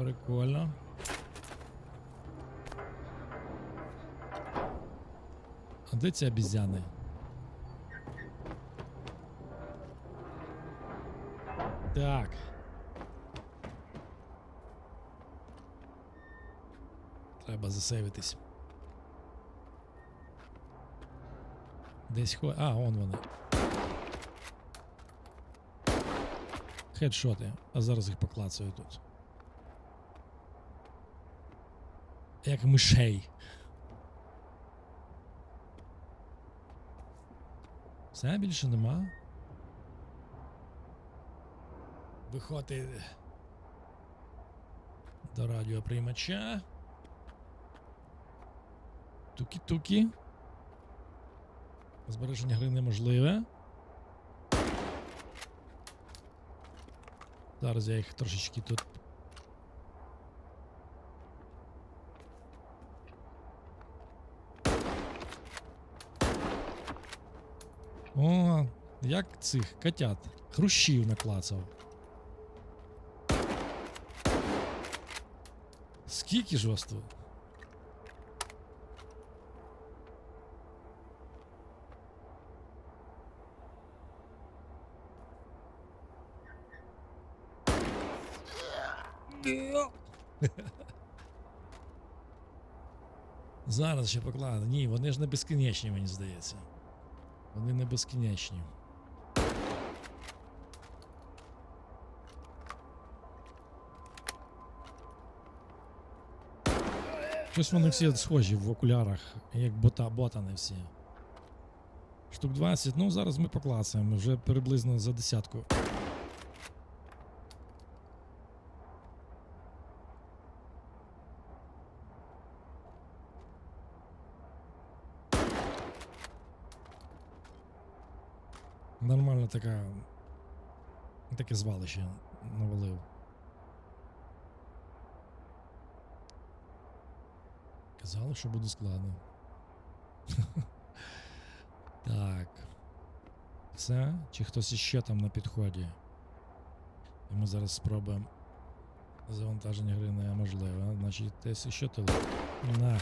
Прикольно. А де ці обізяни? Так. Треба засейвитись. Десь хо. А, вон вони. Хедшоти. А зараз їх поклацаю тут. Як мишей. Все більше нема. Виходить до радіоприймача. Тукі-тукі. Збереження гри неможливе. Зараз я їх трошечки тут. О, як цих котят. Хрущів наклацав. Скільки ж вас тут? Зараз ще покладу. Ні, вони ж не безкінечні, мені здається. Вони не безкінечні. Щось вони всі схожі в окулярах, як бота, ботани всі. Штук 20, ну зараз ми покласимо, вже приблизно за десятку. Нормально така. Таке звалище навалив. Казали, що буде складно. так. Все? Чи хтось іще там на підході? І ми зараз спробуємо. Завантаження гри неможливе. Значить, десь іще ти. На.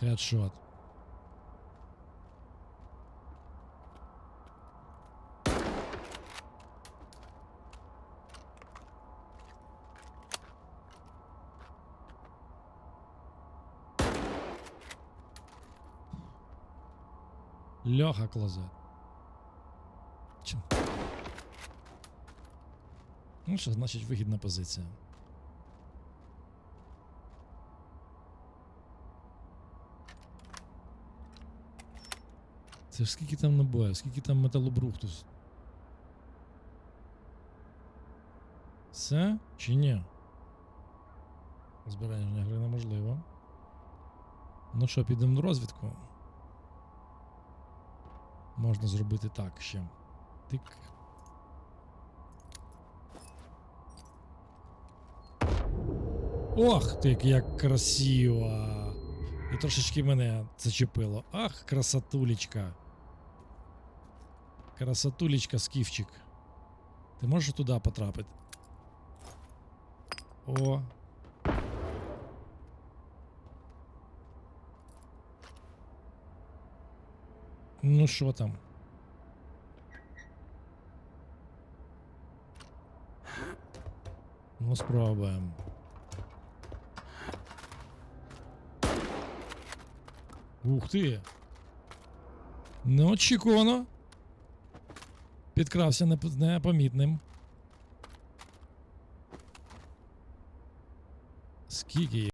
Хедшот. Льоха клозет. Чим? Ну що, значить вигідна позиція. Це ж скільки там набоїв, скільки там металобрухту. Все чи ні? Збереження гри неможливо. Ну що, підемо на розвідку. Можна зробити так ще. Тик. Ох ти, як красиво! І трошечки мене зачепило. Ах, красотулечка. Красотулечка, скіфчик. Ти можеш туди потрапити? О. Ну що там? Ну, спробуємо. Ух ти! Неочікувано. Підкрався неп- непомітним. Скільки їх?